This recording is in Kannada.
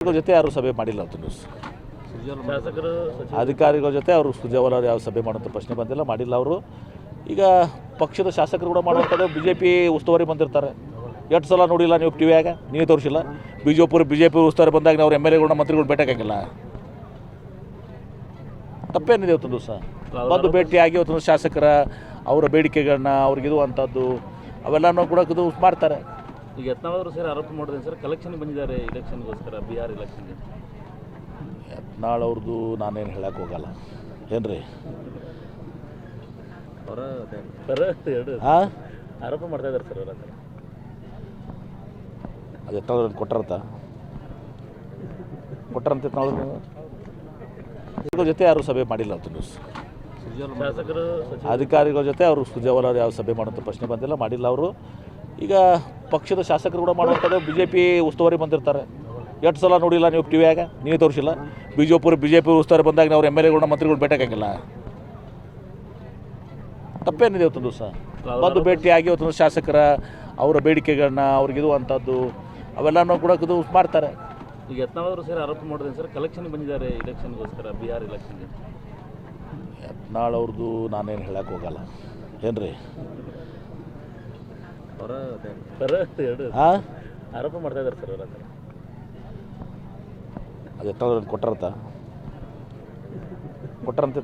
ಅಧಿಕಾರಿಗಳ ಜೊತೆ ಯಾರು ಸಭೆ ಮಾಡಿಲ್ಲ ಅಂತ ನ್ಯೂಸ್ ಅಧಿಕಾರಿಗಳ ಜೊತೆ ಅವರು ಸುಜಾವಲ ಯಾವ ಸಭೆ ಮಾಡುವಂಥ ಪ್ರಶ್ನೆ ಬಂದಿಲ್ಲ ಮಾಡಿಲ್ಲ ಅವರು. ಈಗ ಪಕ್ಷದ ಶಾಸಕರು ಕೂಡ ಮಾಡುವಂಥದ್ದು ಬಿ ಜೆ ಪಿ ಉಸ್ತುವಾರಿ ಬಂದಿರ್ತಾರೆ. ಎಷ್ಟು ಸಲ ನೋಡಿಲ್ಲ ನೀವು ಟಿ ವಿಯಾಗ ನೀವೇ ತೋರಿಸಿಲ್ಲ? ಬಿಜಾಪುರ ಬಿ ಜೆ ಪಿ ಉಸ್ತುವಾರಿ ಬಂದಾಗ ನಾವು ಎಂ ಎಲ್ ಎಗಳನ್ನ ಮಂತ್ರಿಗಳು ಭೇಟಿಯಾಗಂಗಿಲ್ಲ ತಪ್ಪೇನಿದೆ ಇವತ್ತೊಂದು ದಿವಸ? ಬಂದು ಭೇಟಿಯಾಗಿ ಇವತ್ತೊಂದು ಶಾಸಕರ ಅವರ ಬೇಡಿಕೆಗಳನ್ನ ಅವ್ರಿಗಿರುವಂಥದ್ದು ಅವೆಲ್ಲನೂ ಕೂಡ ಇದು ಮಾಡ್ತಾರೆ. ಈಗ ಯತ್ನಾಳವರು ಸರ್ ಆರೋಪ ಮಾಡಿದ್ರೆ ಸರ್ ಕಲೆಕ್ಷನ್ ಬಂದಿದ್ದಾರೆ ಇಲೆಕ್ಷನ್ಗೋಸ್ಕರ ಬಿಹಾರ್ ಇಲೆಕ್ಷನ್ಗೆ ಯತ್ನಾಳ್ ಅವ್ರದ್ದು ನಾನೇನು ಹೇಳಕ್ಕೆ ಹೋಗಲ್ಲ. ಏನ್ರಿ? ಅವರ ಸರ್ ಎರಡು ಹಾಂ ಆರೋಪ ಮಾಡ್ತಾ ಇದ್ದಾರೆ ಸರ್ ಅವರ ಅದು ಎತ್ತಾಳು ಕೊಟ್ಟರತ್ತ ಕೊಟ್ಟರಂತ ಇದ್ರ ಜೊತೆ ಯಾರು ಸಭೆ ಮಾಡಿಲ್ಲ ಅಂತ ನ್ಯೂಸ್ ಅಧಿಕಾರಿಗಳ ಜೊತೆ ಅವರು ಸುಜಾವಲ ಯಾವ ಸಭೆ ಮಾಡುವಂಥ ಪ್ರಶ್ನೆ ಬಂದಿಲ್ಲ ಮಾಡಿಲ್ಲ ಅವರು. ಈಗ ಪಕ್ಷದ ಶಾಸಕರು ಕೂಡ ಮಾಡುವಂಥದ್ದು ಬಿ ಜೆ ಪಿ ಉಸ್ತುವಾರಿ ಬಂದಿರ್ತಾರೆ. ಎಷ್ಟು ಸಲ ನೋಡಿಲ್ಲ ನೀವು ಟಿ ವಿಯಾಗ ನೀವು ತೋರಿಸಿಲ್ಲ? ಬಿಜಾಪುರ ಬಿ ಜೆ ಪಿ ಉಸ್ತುವಾರಿ ಬಂದಾಗ ನಾವು ಎಂ ಎಲ್ ಎಗಳನ್ನ ಮಂತ್ರಿಗಳು ಭೇಟಿಯಾಗಿಲ್ಲ ತಪ್ಪೇನಿದೆ ಇವತ್ತೊಂದು ದಿವಸ? ಬಂದು ಭೇಟಿಯಾಗಿ ಇವತ್ತೊಂದು ಶಾಸಕರ ಅವರ ಬೇಡಿಕೆಗಳನ್ನ ಅವ್ರಿಗಿದು ಅಂಥದ್ದು ಅವೆಲ್ಲನೂ ಕೂಡ ಇದು ಮಾಡ್ತಾರೆ. ಈಗ ಯತ್ನಾಳವರು ಸರ್ ಆರೋಪ ಮಾಡಿದ್ರೆ ಸರ್? ಕಲೆಕ್ಷನ್ ಬಂದಿದ್ದಾರೆ ಇಲೆಕ್ಷನ್ಗೋಸ್ಕರ ಬಿಹಾರ್ ಇಲೆಕ್ಷನ್ಗೆ ಯತ್ನಾಳ್ ಅವ್ರದ್ದು ನಾನೇನು ಹೇಳಕ್ಕೆ ಹೋಗಲ್ಲ. ಹಾಂ ಆರೋಪ ಮಾಡ್ತಾ ಇದ್ದಾರೆ ಸರ್ ಅವರ ಅದು ಎತ್ತ ಕೊಟ್ಟರಂತ ಕೊಟ್ಟರಂತ